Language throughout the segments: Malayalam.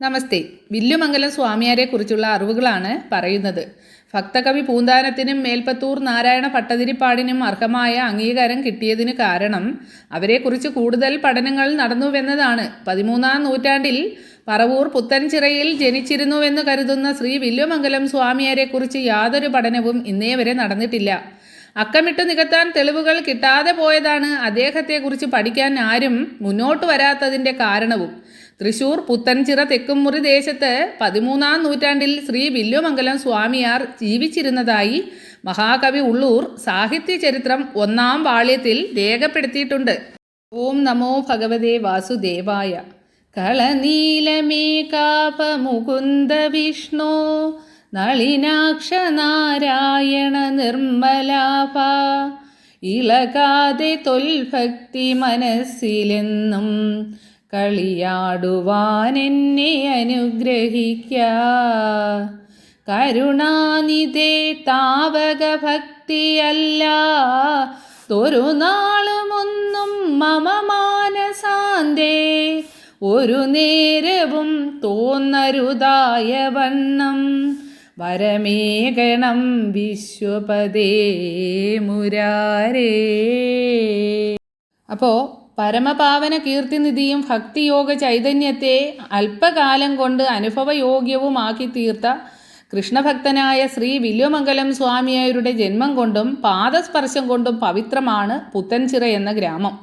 നമസ്തേ. വില്ലുമംഗലം സ്വാമിയാരെ കുറിച്ചുള്ള അറിവുകളാണ് പറയുന്നത്. ഭക്തകവി പൂന്താനത്തിനും മേൽപ്പത്തൂർ നാരായണ ഭട്ടതിരിപ്പാടിനും അർഹമായ അംഗീകാരം കിട്ടിയതിന് കാരണം അവരെക്കുറിച്ച് കൂടുതൽ പഠനങ്ങൾ നടന്നുവെന്നതാണ്. പതിമൂന്നാം നൂറ്റാണ്ടിൽ പറവൂർ പുത്തൻചിറയിൽ ജനിച്ചിരുന്നുവെന്ന് കരുതുന്ന ശ്രീ വില്ലുമംഗലം സ്വാമിയാരെക്കുറിച്ച് യാതൊരു പഠനവും ഇന്നേ വരെ നടന്നിട്ടില്ല. അക്കമിട്ട് നികത്താൻ തെളിവുകൾ കിട്ടാതെ പോയതാണ് അദ്ദേഹത്തെക്കുറിച്ച് പഠിക്കാൻ ആരും മുന്നോട്ട് വരാത്തതിന്റെ കാരണവും. തൃശൂർ പുത്തൻചിറ തെക്കുംമുറി ദേശത്ത് പതിമൂന്നാം നൂറ്റാണ്ടിൽ ശ്രീ വില്ലുമംഗലം സ്വാമിയാർ ജീവിച്ചിരുന്നതായി മഹാകവി ഉള്ളൂർ സാഹിത്യ ചരിത്രം ഒന്നാം വാള്യത്തിൽ രേഖപ്പെടുത്തിയിട്ടുണ്ട്. ഓം നമോ ഭഗവതേ വാസുദേവായ. കളനീലമേകാപമുകുന്ദ വിഷ്ണു. നളിനാക്ഷ നാരായണ നിർമ്മലാഭ. ഇളകാതെ തൊൽഭക്തി മനസ്സിലെന്നും കളിയാടുവാൻ എന്നെ അനുഗ്രഹിക്ക. കരുണാനിധേ താവക ഭക്തിയല്ല ഒരു നാളുമൊന്നും മമ മാനസാന്തേ. ഒരു നേരവും തോന്നരുതായ വണ്ണം വരമേകണം വിശ്വപദേ മുരാരേ. അപ്പോൾ പരമപാവന കീർത്തിനിധിയും ഭക്തിയോഗ ചൈതന്യത്തെ അല്പകാലം കൊണ്ട് അനുഭവയോഗ്യവുമാക്കി തീർത്ത കൃഷ്ണഭക്തനായ ശ്രീ വില്യമംഗലം സ്വാമിയാരുടെ ജന്മം കൊണ്ടും പാദസ്പർശം കൊണ്ടും പവിത്രമാണ് പുത്തൻചിറ എന്ന ഗ്രാമം.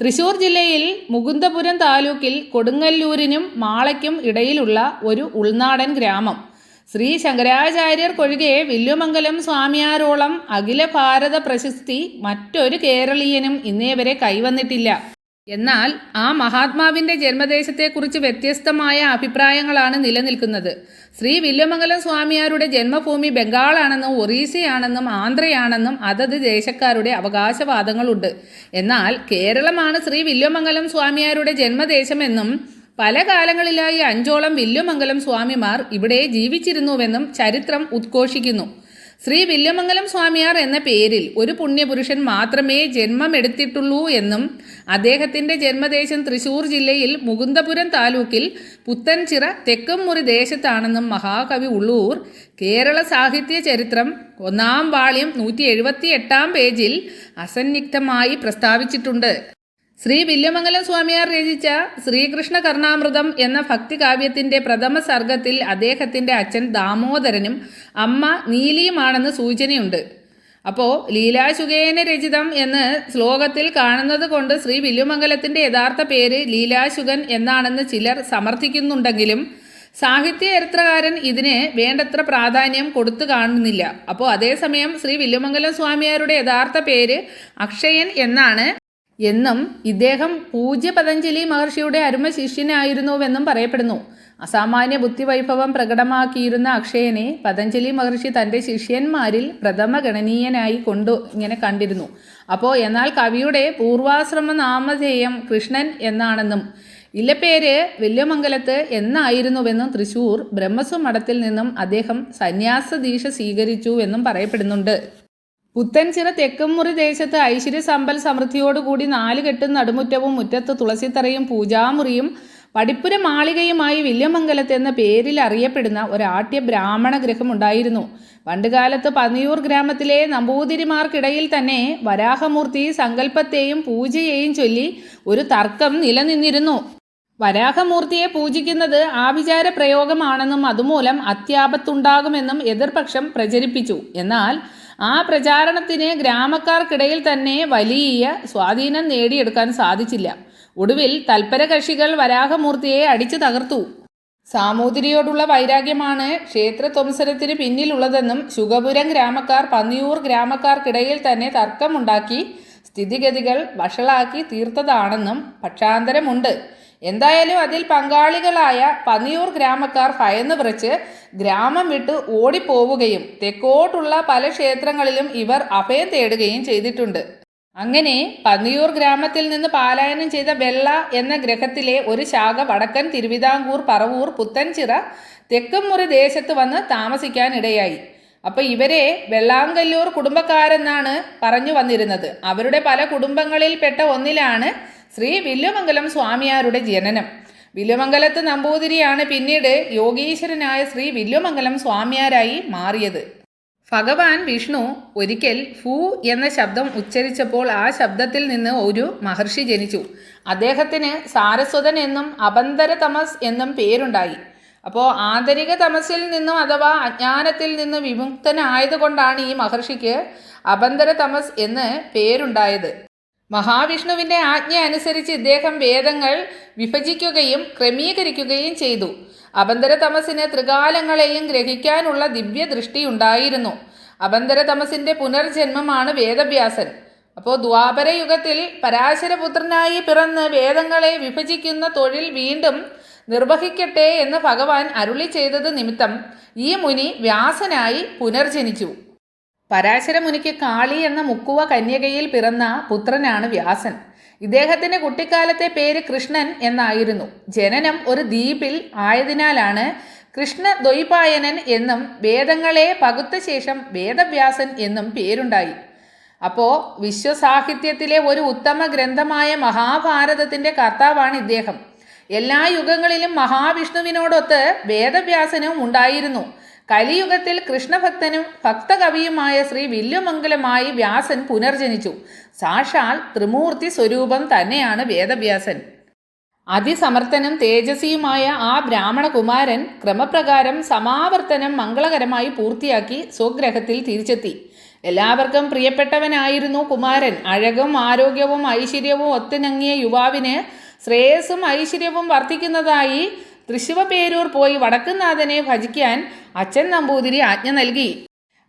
തൃശൂർ ജില്ലയിൽ മുകുന്ദപുരം താലൂക്കിൽ കൊടുങ്ങല്ലൂരിനും മാളയ്ക്കും ഇടയിലുള്ള ഒരു ഉൾനാടൻ ഗ്രാമം. ശ്രീ ശങ്കരാചാര്യർക്കൊഴികെ വില്ലുമംഗലം സ്വാമിയാരോളം അഖില ഭാരത പ്രശസ്തി മറ്റൊരു കേരളീയനും ഇന്നേ വരെ കൈവന്നിട്ടില്ല. എന്നാൽ ആ മഹാത്മാവിന്റെ ജന്മദേശത്തെക്കുറിച്ച് വ്യത്യസ്തമായ അഭിപ്രായങ്ങളാണ് നിലനിൽക്കുന്നത്. ശ്രീ വില്യമംഗലം സ്വാമിയാരുടെ ജന്മഭൂമി ബംഗാളാണെന്നും ഒറീസയാണെന്നും ആന്ധ്രയാണെന്നും അതത് ദേശക്കാരുടെ അവകാശവാദങ്ങളുണ്ട്. എന്നാൽ കേരളമാണ് ശ്രീ വില്യമംഗലം സ്വാമിയാരുടെ ജന്മദേശമെന്നും പല കാലങ്ങളിലായി അഞ്ചോളം വില്ലുമംഗലം സ്വാമിമാർ ഇവിടെ ജീവിച്ചിരുന്നുവെന്നും ചരിത്രം ഉദ്ഘോഷിക്കുന്നു. ശ്രീ വില്യമംഗലം സ്വാമിയാർ എന്ന പേരിൽ ഒരു പുണ്യപുരുഷൻ മാത്രമേ ജന്മമെടുത്തിട്ടുള്ളൂ എന്നും അദ്ദേഹത്തിന്റെ ജന്മദേശം തൃശൂർ ജില്ലയിൽ മുകുന്ദപുരം താലൂക്കിൽ പുത്തൻചിറ തെക്കുംമുറി ദേശത്താണെന്നും മഹാകവി ഉള്ളൂർ കേരള സാഹിത്യ ചരിത്രം ഒന്നാം വാള്യം നൂറ്റി എഴുപത്തി എട്ടാം പേജിൽ അസന്നിഗ്ധമായി പ്രസ്താവിച്ചിട്ടുണ്ട്. ശ്രീ വില്യമംഗലം സ്വാമിയാർ രചിച്ച ശ്രീകൃഷ്ണ കർണാമൃതം എന്ന ഭക്തികാവ്യത്തിന്റെ പ്രഥമ സർഗത്തിൽ അദ്ദേഹത്തിന്റെ അച്ഛൻ ദാമോദരനും അമ്മ നീലിയുമാണെന്ന് സൂചനയുണ്ട്. അപ്പോൾ ലീലാശുഖേന രചിതം എന്ന് ശ്ലോകത്തിൽ കാണുന്നത് കൊണ്ട് ശ്രീ വില്ലുമംഗലത്തിന്റെ യഥാർത്ഥ പേര് ലീലാശുഗൻ എന്നാണെന്ന് ചിലർ സമർത്ഥിക്കുന്നുണ്ടെങ്കിലും സാഹിത്യ ചരിത്രകാരൻ ഇതിന് വേണ്ടത്ര പ്രാധാന്യം കൊടുത്തു കാണുന്നില്ല. അപ്പോൾ അതേസമയം ശ്രീ വില്ലുമംഗലം സ്വാമിയാരുടെ യഥാർത്ഥ പേര് അക്ഷയൻ എന്നാണ് എന്നും ഇദ്ദേഹം പൂജ്യ പതഞ്ജലി മഹർഷിയുടെ അരുമ ശിഷ്യനായിരുന്നുവെന്നും പറയപ്പെടുന്നു. അസാമാന്യ ബുദ്ധിവൈഭവം പ്രകടമാക്കിയിരുന്ന അക്ഷയനെ പതഞ്ജലി മഹർഷി തന്റെ ശിഷ്യന്മാരിൽ പ്രഥമ ഗണനീയനായി കൊണ്ടു ഇങ്ങനെ കണ്ടിരുന്നു. അപ്പോൾ എന്നാൽ കവിയുടെ പൂർവാശ്രമ നാമധേയം കൃഷ്ണൻ എന്നാണെന്നും ഇല്ലപ്പേര് വല്യമംഗലത്ത് എന്നായിരുന്നുവെന്നും തൃശൂർ ബ്രഹ്മസ്വ മഠത്തിൽ നിന്നും അദ്ദേഹം സന്യാസ ദീക്ഷ സ്വീകരിച്ചു എന്നും പറയപ്പെടുന്നുണ്ട്. പുത്തൻചിറ തെക്കുംമുറി ദേശത്ത് ഐശ്വര്യ സമ്പൽ സമൃദ്ധിയോടുകൂടി നാല് കെട്ടും നടുമുറ്റവും മുറ്റത്ത് തുളസിത്തറയും പൂജാമുറിയും പടിപ്പുര മാളികയുമായി വില്യമംഗലത്ത് എന്ന പേരിൽ അറിയപ്പെടുന്ന ഒരാട്യ ബ്രാഹ്മണ ഗൃഹം ഉണ്ടായിരുന്നു പണ്ടുകാലത്ത് പന്നിയൂർ ഗ്രാമത്തിലെ നമ്പൂതിരിമാർക്കിടയിൽ തന്നെ വരാഹമൂർത്തി സങ്കല്പത്തെയും പൂജയെയും ചൊല്ലി ഒരു തർക്കം നിലനിന്നിരുന്നു. വരാഹമൂർത്തിയെ പൂജിക്കുന്നത് ആഭിചാര പ്രയോഗമാണെന്നും അതുമൂലം അത്യാപത്തുണ്ടാകുമെന്നും എതിർപക്ഷം പ്രചരിപ്പിച്ചു. എന്നാൽ ആ പ്രചാരണത്തിന് ഗ്രാമക്കാർക്കിടയിൽ തന്നെ വലിയ സ്വാധീനം നേടിയെടുക്കാൻ സാധിച്ചില്ല. ഒടുവിൽ തൽപര കക്ഷികൾ വരാഹമൂർത്തിയെ അടിച്ചു തകർത്തു. സാമൂതിരിയോടുള്ള വൈരാഗ്യമാണ് ക്ഷേത്ര ധ്വംസനത്തിന് പിന്നിലുള്ളതെന്നും ശുഗപുരം ഗ്രാമക്കാർ പന്നിയൂർ ഗ്രാമക്കാർക്കിടയിൽ തന്നെ തർക്കമുണ്ടാക്കി സ്ഥിതിഗതികൾ വഷളാക്കി തീർത്തതാണെന്നും പക്ഷാന്തരമുണ്ട്. എന്തായാലും അതിൽ പങ്കാളികളായ പന്നിയൂർ ഗ്രാമക്കാർ ഭയന്ന് വിറച്ച് ഗ്രാമം വിട്ട് ഓടിപ്പോവുകയും തെക്കോട്ടുള്ള പല ക്ഷേത്രങ്ങളിലും ഇവർ അഭയം തേടുകയും ചെയ്തിട്ടുണ്ട്. അങ്ങനെ പന്നിയൂർ ഗ്രാമത്തിൽ നിന്ന് പാലായനം ചെയ്ത വെള്ള എന്ന ഗ്രഹത്തിലെ ഒരു ശാഖ വടക്കൻ തിരുവിതാംകൂർ പറവൂർ പുത്തൻചിറ തെക്കുംമുറി ദേശത്ത് വന്ന് താമസിക്കാനിടയായി. അപ്പോൾ ഇവരെ വെള്ളാങ്കല്ലൂർ കുടുംബക്കാരെന്നാണ് പറഞ്ഞു വന്നിരുന്നത്. അവരുടെ പല കുടുംബങ്ങളിൽപ്പെട്ട ഒന്നിലാണ് ശ്രീ വില്ലുമംഗലം സ്വാമിയാരുടെ ജനനം. വില്ലുമംഗലത്ത് നമ്പൂതിരിയാണ് പിന്നീട് യോഗീശ്വരനായ ശ്രീ വില്ലുമംഗലം സ്വാമിയാരായി മാറിയത്. ഭഗവാൻ വിഷ്ണു ഒരിക്കൽ ഫൂ എന്ന ശബ്ദം ഉച്ചരിച്ചപ്പോൾ ആ ശബ്ദത്തിൽ നിന്ന് ഒരു മഹർഷി ജനിച്ചു. അദ്ദേഹത്തിന് സാരസ്വതൻ എന്നും അബന്തര തമസ് എന്നും പേരുണ്ടായി. അപ്പോൾ ആന്തരിക തമസിൽ നിന്നും അഥവാ അജ്ഞാനത്തിൽ നിന്ന് വിമുക്തനായതുകൊണ്ടാണ് ഈ മഹർഷിക്ക് അബന്തര തമസ് എന്ന് പേരുണ്ടായത്. മഹാവിഷ്ണുവിന്റെ ആജ്ഞ അനുസരിച്ച് ഇദ്ദേഹം വേദങ്ങൾ വിഭജിക്കുകയും ക്രമീകരിക്കുകയും ചെയ്തു. അബന്തര തമസിന് ത്രികാലങ്ങളെയും ഗ്രഹിക്കാനുള്ള ദിവ്യദൃഷ്ടി ഉണ്ടായിരുന്നു അബന്തര തമസിന്റെ പുനർജന്മമാണ് വേദവ്യാസൻ. അപ്പോൾ ദ്വാപരയുഗത്തിൽ പരാശരപുത്രനായി പിറന്ന് വേദങ്ങളെ വിഭജിക്കുന്ന തൊഴിൽ വീണ്ടും നിർവഹിക്കട്ടെ എന്ന് ഭഗവാൻ അരുളി ചെയ്തത് നിമിത്തം ഈ മുനി വ്യാസനായി പുനർജനിച്ചു. പരാശര മുനിക്ക് കാളി എന്ന മുക്കുവ കന്യകയിൽ പിറന്ന പുത്രനാണ് വ്യാസൻ. ഇദ്ദേഹത്തിന്റെ കുട്ടിക്കാലത്തെ പേര് കൃഷ്ണൻ എന്നായിരുന്നു. ജനനം ഒരു ദ്വീപിൽ ആയതിനാലാണ് കൃഷ്ണ ദ്വൈപായനൻ എന്നും വേദങ്ങളെ പകുത്ത ശേഷം വേദവ്യാസൻ എന്നും പേരുണ്ടായി. അപ്പോൾ വിശ്വസാഹിത്യത്തിലെ ഒരു ഉത്തമ ഗ്രന്ഥമായ മഹാഭാരതത്തിന്റെ കർത്താവാണ് ഇദ്ദേഹം. എല്ലാ യുഗങ്ങളിലും മഹാവിഷ്ണുവിനോടൊത്ത് വേദവ്യാസനും ഉണ്ടായിരുന്നു. കലിയുഗത്തിൽ കൃഷ്ണഭക്തനും ഭക്തകവിയുമായ ശ്രീ വില്ലുമംഗലമായി വ്യാസൻ പുനർജനിച്ചു. സാക്ഷാൽ ത്രിമൂർത്തി സ്വരൂപം തന്നെയാണ് വേദവ്യാസൻ. അതിസമർത്ഥനും തേജസ്വിയുമായ ആ ബ്രാഹ്മണകുമാരൻ ക്രമപ്രകാരം സമാവർത്തനം മംഗളകരമായി പൂർത്തിയാക്കി സ്വഗ്രഹത്തിൽ തിരിച്ചെത്തി. എല്ലാവർക്കും പ്രിയപ്പെട്ടവനായിരുന്നു കുമാരൻ. അഴകും ആരോഗ്യവും ഐശ്വര്യവും ഒത്തിണങ്ങിയ യുവാവിന് ശ്രേയസ്സും ഐശ്വര്യവും വർദ്ധിക്കുന്നതായി തൃശിവപേരൂർ പോയി വടക്കുന്നാഥനെ ഭജിക്കാൻ അച്ഛൻ നമ്പൂതിരി ആജ്ഞ നൽകി.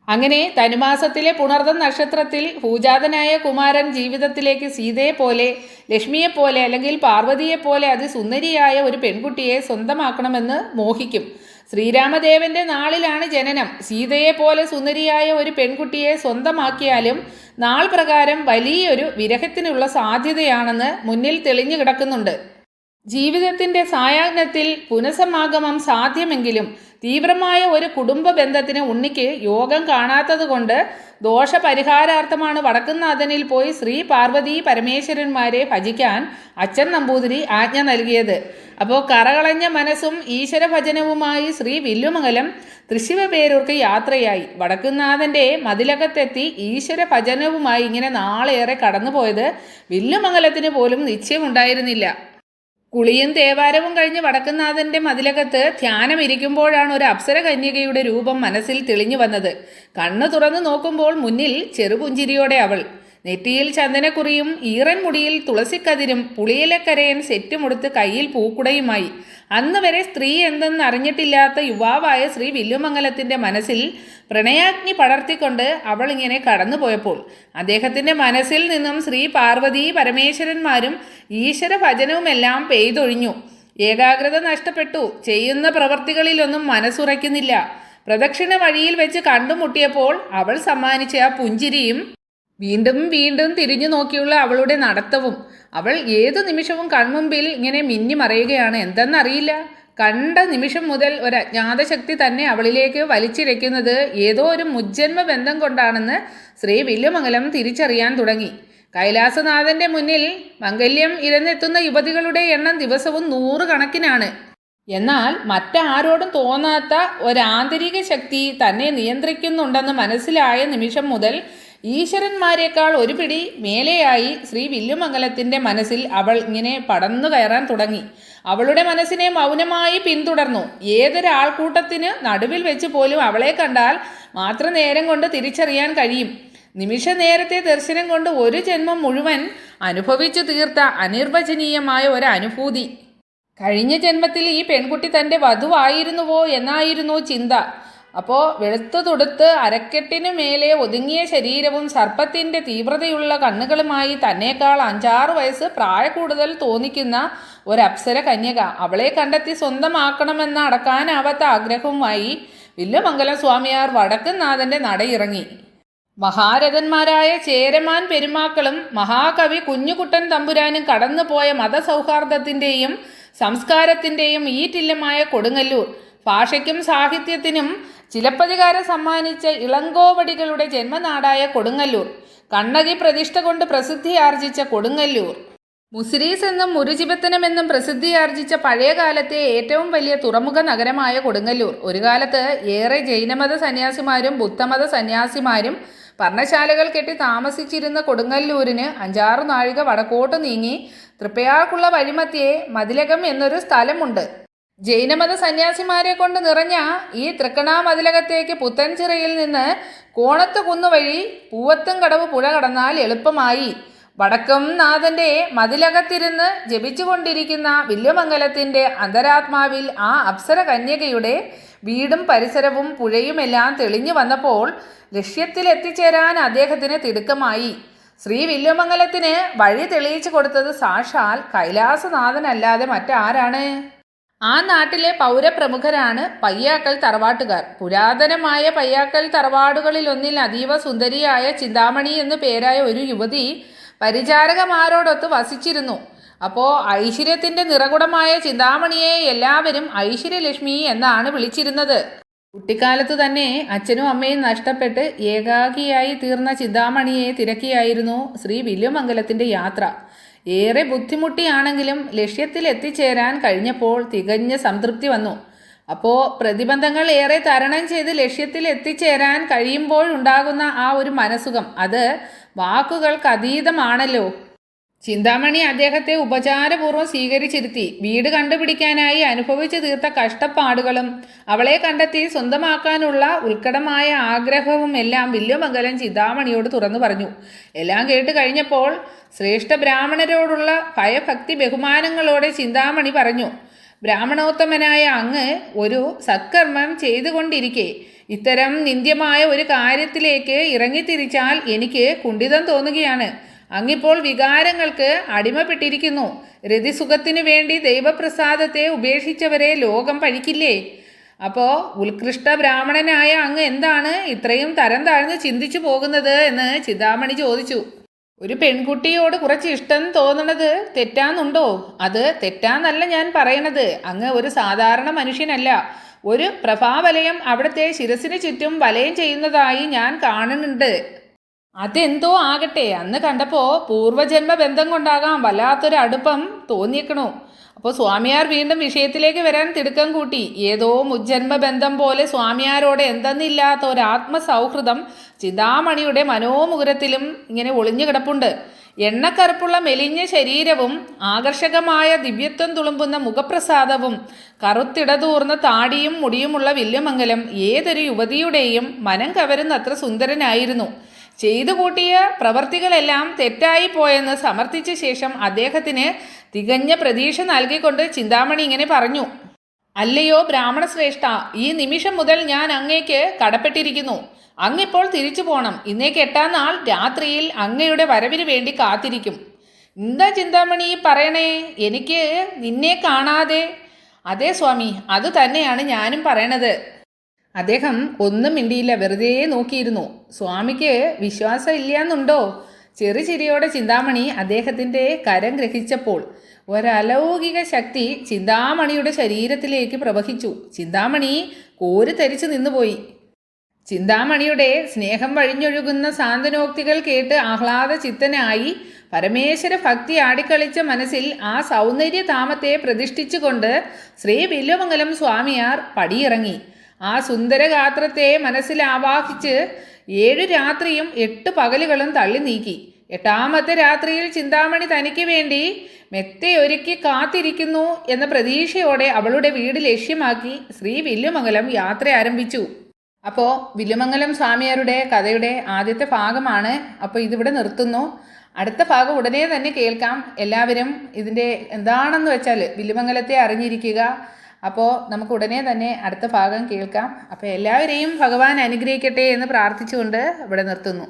അങ്ങനെ തനുമാസത്തിലെ പുണർദ നക്ഷത്രത്തിൽ പൂജാതനായ കുമാരൻ ജീവിതത്തിലേക്ക് സീതയെ പോലെ ലക്ഷ്മിയെ പോലെ അല്ലെങ്കിൽ പാർവതിയെ പോലെ അതിസുന്ദരിയായ ഒരു പെൺകുട്ടിയെ സ്വന്തമാക്കണമെന്ന് മോഹിക്കും. ശ്രീരാമദേവന്റെ നാളിലാണ് ജനനം. സീതയെ പോലെ സുന്ദരിയായ ഒരു പെൺകുട്ടിയെ സ്വന്തമാക്കിയാലും നാൾ പ്രകാരം വലിയൊരു വിരഹത്തിനുള്ള സാധ്യതയാണെന്ന് മുന്നിൽ തെളിഞ്ഞു കിടക്കുന്നുണ്ട്. ജീവിതത്തിന്റെ സായാഹ്നത്തിൽ പുനഃസമാഗമം സാധ്യമെങ്കിലും തീവ്രമായ ഒരു കുടുംബ ബന്ധത്തിന് ഉണ്ണിക്ക് യോഗം കാണാത്തതുകൊണ്ട് ദോഷപരിഹാരാർത്ഥമാണ് വടക്കുന്നാഥനിൽ പോയി ശ്രീ പാർവതി പരമേശ്വരന്മാരെ ഭജിക്കാൻ അച്ഛൻ നമ്പൂതിരി ആജ്ഞ നൽകിയത്. അപ്പോൾ കറകളഞ്ഞ മനസ്സും ഈശ്വര ഭജനവുമായി ശ്രീ വില്ലുമംഗലം തൃശ്ശിവപേരൂർക്ക് യാത്രയായി. വടക്കുന്നാഥന്റെ മതിലകത്തെത്തി ഈശ്വര ഭജനവുമായി ഇങ്ങനെ നാളേറെ കടന്നുപോയത് വില്ലുമംഗലത്തിന് പോലും നിശ്ചയമുണ്ടായിരുന്നില്ല. കുളിയും തേവാരവും കഴിഞ്ഞ് വടക്കുന്നാഥന്റെ മതിലകത്ത് ധ്യാനം ഇരിക്കുമ്പോഴാണ് ഒരു അപ്സര കന്യകയുടെ രൂപം മനസ്സിൽ തെളിഞ്ഞു വന്നത്. കണ്ണു തുറന്നു നോക്കുമ്പോൾ മുന്നിൽ ചെറുപുഞ്ചിരിയോടെ അവൾ. നെറ്റിയിൽ ചന്ദനക്കുറിയും ഈറൻ മുടിയിൽ തുളസിക്കതിരും പുളിയിലക്കരയൻ സെറ്റുമുടുത്ത് കയ്യിൽ പൂക്കുടയുമായി. അന്ന് വരെ സ്ത്രീ എന്തെന്ന് അറിഞ്ഞിട്ടില്ലാത്ത യുവാവായ ശ്രീ വില്ലുമംഗലത്തിന്റെ മനസ്സിൽ പ്രണയാഗ്നി പടർത്തിക്കൊണ്ട് അവൾ ഇങ്ങനെ കടന്നുപോയപ്പോൾ അദ്ദേഹത്തിന്റെ മനസ്സിൽ നിന്നും ശ്രീ പാർവതി പരമേശ്വരന്മാരും ഈശ്വര ഭജനവുമെല്ലാം പെയ്തൊഴിഞ്ഞു. ഏകാഗ്രത നഷ്ടപ്പെട്ടു. ചെയ്യുന്ന പ്രവർത്തികളിലൊന്നും മനസ്സുറയ്ക്കുന്നില്ല. പ്രദക്ഷിണ വഴിയിൽ വെച്ച് കണ്ടുമുട്ടിയപ്പോൾ അവൾ സമ്മാനിച്ച ആ പുഞ്ചിരിയും വീണ്ടും വീണ്ടും തിരിഞ്ഞു നോക്കിയുള്ള അവളുടെ നടത്തവും. അവൾ ഏതു നിമിഷവും കൺമുമ്പിൽ ഇങ്ങനെ മിന്നി മറയുകയാണ്. എന്തെന്നറിയില്ല. കണ്ട നിമിഷം മുതൽ ഒരു അജ്ഞാതശക്തി തന്നെ അവളിലേക്ക് വലിച്ചിരയ്ക്കുന്നത് ഏതോ ഒരു മുജ്ജന്മ ബന്ധം കൊണ്ടാണെന്ന് ശ്രീ വില്ലുമംഗലം തിരിച്ചറിയാൻ തുടങ്ങി. കൈലാസനാഥന്റെ മുന്നിൽ മംഗല്യം ഇരന്നെത്തുന്ന യുവതികളുടെ എണ്ണം ദിവസവും നൂറുകണക്കിനാണ്. എന്നാൽ മറ്റാരോടും തോന്നാത്ത ഒരാന്തരിക ശക്തി തന്നെ നിയന്ത്രിക്കുന്നുണ്ടെന്ന് മനസ്സിലായ നിമിഷം മുതൽ ഈശ്വരന്മാരെക്കാൾ ഒരു പിടി മേലെയായി ശ്രീ വില്ലുമംഗലത്തിന്റെ മനസ്സിൽ അവൾ ഇങ്ങനെ പടന്നു കയറാൻ തുടങ്ങി. അവളുടെ മനസ്സിനെ മൗനമായി പിന്തുടർന്നു. ഏതൊരാൾക്കൂട്ടത്തിന് നടുവിൽ വെച്ച് പോലും അവളെ കണ്ടാൽ മാത്രം നേരം കൊണ്ട് തിരിച്ചറിയാൻ കഴിയും. നിമിഷ നേരത്തെ ദർശനം കൊണ്ട് ഒരു ജന്മം മുഴുവൻ അനുഭവിച്ചു തീർത്ത അനിർവചനീയമായ ഒരു അനുഭൂതി കഴിഞ്ഞ ജന്മത്തിൽ ഈ പെൺകുട്ടി തന്റെ വധുവായിരുന്നുവോ എന്നായിരുന്നു ചിന്ത. അപ്പോൾ വെളുത്തു തുടുത്ത് അരക്കെട്ടിനു മേലെ ഒതുങ്ങിയ ശരീരവും സർപ്പത്തിന്റെ തീവ്രതയുള്ള കണ്ണുകളുമായി തന്നേക്കാൾ അഞ്ചാറ് വയസ്സ് പ്രായ കൂടുതൽ തോന്നിക്കുന്ന ഒരു അപ്സര കന്യക. അവളെ കണ്ടെത്തി സ്വന്തമാക്കണമെന്ന അടക്കാനാവാത്ത ആഗ്രഹവുമായി വില്ലുമംഗലം സ്വാമിയാർ വടക്കുന്നാഥന്റെ നടയിറങ്ങി. മഹാരഥന്മാരായ ചേരമാൻ പെരുമാക്കളും മഹാകവി കുഞ്ഞുകുട്ടൻ തമ്പുരാനും കടന്നുപോയ മതസൗഹാർദ്ദത്തിന്റെയും സംസ്കാരത്തിന്റെയും ഈറ്റില്ലമായ കൊടുങ്ങല്ലൂർ. ഭാഷയ്ക്കും സാഹിത്യത്തിനും ചിലപ്പതികാരം സമ്മാനിച്ച ഇളങ്കോവടികളുടെ ജന്മനാടായ കൊടുങ്ങല്ലൂർ. കണ്ണകി പ്രതിഷ്ഠ കൊണ്ട് പ്രസിദ്ധിയാർജിച്ച കൊടുങ്ങല്ലൂർ. മുസിരീസ് എന്നും മുരുജിപത്തനം എന്നും പ്രസിദ്ധിയാർജിച്ച പഴയകാലത്തെ ഏറ്റവും വലിയ തുറമുഖ നഗരമായ കൊടുങ്ങല്ലൂർ. ഒരു കാലത്ത് ഏറെ ജൈനമത സന്യാസിമാരും ബുദ്ധമത സന്യാസിമാരും പർണശാലകൾ കെട്ടി താമസിച്ചിരുന്ന കൊടുങ്ങല്ലൂരിന് അഞ്ചാറു നാഴിക വടക്കോട്ട് നീങ്ങി തൃപ്പയാർക്കുള്ള വഴിമധ്യേ മതിലകം എന്നൊരു സ്ഥലമുണ്ട്. ജൈനമത സന്യാസിമാരെ കൊണ്ട് നിറഞ്ഞ ഈ തൃക്കണാമതിലകത്തേക്ക് പുത്തൻചിറയിൽ നിന്ന് കോണത്ത് കുന്നുവഴി പൂവത്തും കടവ് പുഴ കടന്നാൽ എളുപ്പമായി. വടക്കം നാഥന്റെ മതിലകത്തിരുന്ന് ജപിച്ചുകൊണ്ടിരിക്കുന്ന വില്യമംഗലത്തിന്റെ അന്തരാത്മാവിൽ ആ അപ്സര കന്യകയുടെ വീടും പരിസരവും പുഴയുമെല്ലാം തെളിഞ്ഞു വന്നപ്പോൾ ലക്ഷ്യത്തിൽ എത്തിച്ചേരാൻ അദ്ദേഹത്തിന് തിടുക്കമായി. ശ്രീ വില്യമംഗലത്തിന് വഴി തെളിയിച്ചു കൊടുത്തത് സാക്ഷാൽ കൈലാസനാഥനല്ലാതെ മറ്റാരാണ്? ആ നാട്ടിലെ പൗരപ്രമുഖരാണ് പയ്യാക്കൽ തറവാട്ടുകാർ. പുരാതനമായ പയ്യാക്കൽ തറവാടുകളിലൊന്നിൽ അതീവ സുന്ദരിയായ ചിന്താമണി എന്നു പേരായ ഒരു യുവതി പരിചാരകമാരോടൊത്ത് വസിച്ചിരുന്നു. അപ്പോൾ ഐശ്വര്യത്തിന്റെ നിറകുടമായ ചിന്താമണിയെ എല്ലാവരും ഐശ്വര്യലക്ഷ്മി എന്നാണ് വിളിച്ചിരുന്നത്. കുട്ടിക്കാലത്ത് തന്നെ അച്ഛനും അമ്മയും നഷ്ടപ്പെട്ട് ഏകാഗിയായി തീർന്ന ചിന്താമണിയെ തിരക്കിയായിരുന്നു ശ്രീ വില്യമംഗലത്തിന്റെ യാത്ര. ഏറെ ബുദ്ധിമുട്ടിയാണെങ്കിലും ലക്ഷ്യത്തിൽ എത്തിച്ചേരാൻ കഴിഞ്ഞപ്പോൾ തികഞ്ഞ സംതൃപ്തി വന്നു. അപ്പോൾ പ്രതിബന്ധങ്ങൾ ഏറെ തരണം ചെയ്ത് ലക്ഷ്യത്തിൽ എത്തിച്ചേരാൻ കഴിയുമ്പോഴുണ്ടാകുന്ന ആ ഒരു മനസുഖം അത് വാക്കുകൾക്ക് അതീതമാണല്ലോ. ചിന്താമണി അദ്ദേഹത്തെ ഉപചാരപൂർവം സ്വീകരിച്ചിരുത്തി. വീട് കണ്ടുപിടിക്കാനായി അനുഭവിച്ചു തീർത്ത കഷ്ടപ്പാടുകളും അവളെ കണ്ടെത്തി സ്വന്തമാക്കാനുള്ള ഉത്കടമായ ആഗ്രഹവും എല്ലാം വില്യമംഗലം ചിന്താമണിയോട് തുറന്നു പറഞ്ഞു. എല്ലാം കേട്ട് കഴിഞ്ഞപ്പോൾ ശ്രേഷ്ഠ ബ്രാഹ്മണരോടുള്ള ഭയഭക്തി ബഹുമാനങ്ങളോടെ ചിന്താമണി പറഞ്ഞു ബ്രാഹ്മണോത്തമനായ അങ്ങ് ഒരു സത്കർമ്മം ചെയ്തുകൊണ്ടിരിക്കെ. ഇത്തരം നിന്ദ്യമായ ഒരു കാര്യത്തിലേക്ക് ഇറങ്ങിത്തിരിച്ചാൽ എനിക്ക് കുണ്ഠിതം തോന്നുകയാണ്. അങ്ങിപ്പോൾ വികാരങ്ങൾക്ക് അടിമപ്പെട്ടിരിക്കുന്നു. രതിസുഖത്തിനു വേണ്ടി ദൈവപ്രസാദത്തെ ഉപേക്ഷിച്ചവരെ ലോകം പഴിക്കില്ലേ? അപ്പോൾ ഉത്കൃഷ്ട ബ്രാഹ്മണനായ അങ്ങ് എന്താണ് ഇത്രയും തരം താഴ്ന്ന് ചിന്തിച്ചു പോകുന്നത് എന്ന് ചിന്താമണി ചോദിച്ചു. ഒരു പെൺകുട്ടിയോട് കുറച്ച് ഇഷ്ടം തോന്നണത് തെറ്റാന്നുണ്ടോ? അത് തെറ്റാന്നല്ല ഞാൻ പറയണത്. അങ്ങ് ഒരു സാധാരണ മനുഷ്യനല്ല. ഒരു പ്രഭാവലയം അവിടുത്തെ ശിരസിന് ചുറ്റും വലയം ചെയ്യുന്നതായി ഞാൻ കാണുന്നുണ്ട്. അതെന്തോ ആകട്ടെ. അന്ന് കണ്ടപ്പോൾ പൂർവജന്മ ബന്ധം കൊണ്ടാകാം വല്ലാത്തൊരു അടുപ്പം തോന്നിയേക്കണു. അപ്പോൾ സ്വാമിയാർ വീണ്ടും വിഷയത്തിലേക്ക് വരാൻ തിടുക്കം കൂട്ടി. ഏതോ മുജ്ജന്മ ബന്ധം പോലെ സ്വാമിയാരോട് എന്തെന്നില്ലാത്ത ഒരു ആത്മസൗഹൃദം ചിന്താമണിയുടെ മനോമുകുരത്തിലും ഇങ്ങനെ ഒളിഞ്ഞു കിടപ്പുണ്ട്. എണ്ണക്കറുപ്പുള്ള മെലിഞ്ഞ ശരീരവും ആകർഷകമായ ദിവ്യത്വം തുളുമ്പുന്ന മുഖപ്രസാദവും കറുത്തിടതൂർന്ന താടിയും മുടിയുമുള്ള വില്യമംഗലം ഏതൊരു യുവതിയുടെയും മനം കവരുന്നത്ര സുന്ദരനായിരുന്നു. ചെയ്തു കൂട്ടിയ പ്രവർത്തികളെല്ലാം തെറ്റായി പോയെന്ന് സമർത്ഥിച്ച ശേഷം അദ്ദേഹത്തിന് തികഞ്ഞ പ്രതീക്ഷ നൽകിക്കൊണ്ട് ചിന്താമണി ഇങ്ങനെ പറഞ്ഞു. അല്ലയോ ബ്രാഹ്മണ ശ്രേഷ്ഠ ഈ നിമിഷം മുതൽ ഞാൻ അങ്ങേക്ക് കടപ്പെട്ടിരിക്കുന്നു. അങ്ങിപ്പോൾ തിരിച്ചു പോണം. ഇന്നേക്ക് എട്ടാം നാൾ രാത്രിയിൽ അങ്ങയുടെ വരവിന് വേണ്ടി കാത്തിരിക്കും. എന്താ ചിന്താമണി പറയണേ? എനിക്ക് നിന്നെ കാണാതെ. അതെ സ്വാമി അത് തന്നെയാണ് ഞാനും പറയണത്. അദ്ദേഹം ഒന്നും മിണ്ടിയില്ല വെറുതെ നോക്കിയിരുന്നു. സ്വാമിക്ക് വിശ്വാസം ഇല്ലയെന്നുണ്ടോ ചെറു ചിരിയോടെ ചിന്താമണി അദ്ദേഹത്തിന്റെ കരം ഗ്രഹിച്ചപ്പോൾ ഒരലൗകിക ശക്തി ചിന്താമണിയുടെ ശരീരത്തിലേക്ക് പ്രവഹിച്ചു. ചിന്താമണി കോരിത്തരിച്ചു നിന്നുപോയി. ചിന്താമണിയുടെ സ്നേഹം വഴിഞ്ഞൊഴുകുന്ന സാന്ത്വനോക്തികൾ കേട്ട് ആഹ്ലാദ ചിത്തനായി പരമേശ്വര ഭക്തി ആടിക്കളിച്ച മനസ്സിൽ ആ സൗന്ദര്യതാമത്തെ പ്രതിഷ്ഠിച്ചുകൊണ്ട് ശ്രീ വില്ലുമംഗലം സ്വാമിയാർ പടിയിറങ്ങി. ആ സുന്ദരഗാത്രത്തെ മനസ്സിൽ ആവാഹിച്ച് ഏഴു രാത്രിയും എട്ട് പകലുകളും തള്ളി നീക്കി. എട്ടാമത്തെ രാത്രിയിൽ ചിന്താമണി തനിക്ക് വേണ്ടി മെത്തയൊരുക്കി കാത്തിരിക്കുന്നു എന്ന പ്രതീക്ഷയോടെ അവളുടെ വീട് ലക്ഷ്യമാക്കി ശ്രീ വില്ലുമംഗലം യാത്ര ആരംഭിച്ചു. അപ്പോൾ വില്ലുമംഗലം സ്വാമിയാരുടെ കഥയുടെ ആദ്യത്തെ ഭാഗമാണ് അപ്പോൾ ഇതിവിടെ നിർത്തുന്നു. അടുത്ത ഭാഗം ഉടനെ തന്നെ കേൾക്കാം. എല്ലാവരും ഇതിന്റെ എന്താണെന്ന് വെച്ചാൽ വില്ലുമംഗലത്തെ അറിഞ്ഞിരിക്കുക. അപ്പോൾ നമുക്ക് ഉടനെ തന്നെ അടുത്ത ഭാഗം കേൾക്കാം. അപ്പോൾ എല്ലാവരെയും ഭഗവാൻ അനുഗ്രഹിക്കട്ടെ എന്ന് പ്രാർത്ഥിച്ചുകൊണ്ട് ഇവിടെ നിർത്തുന്നു.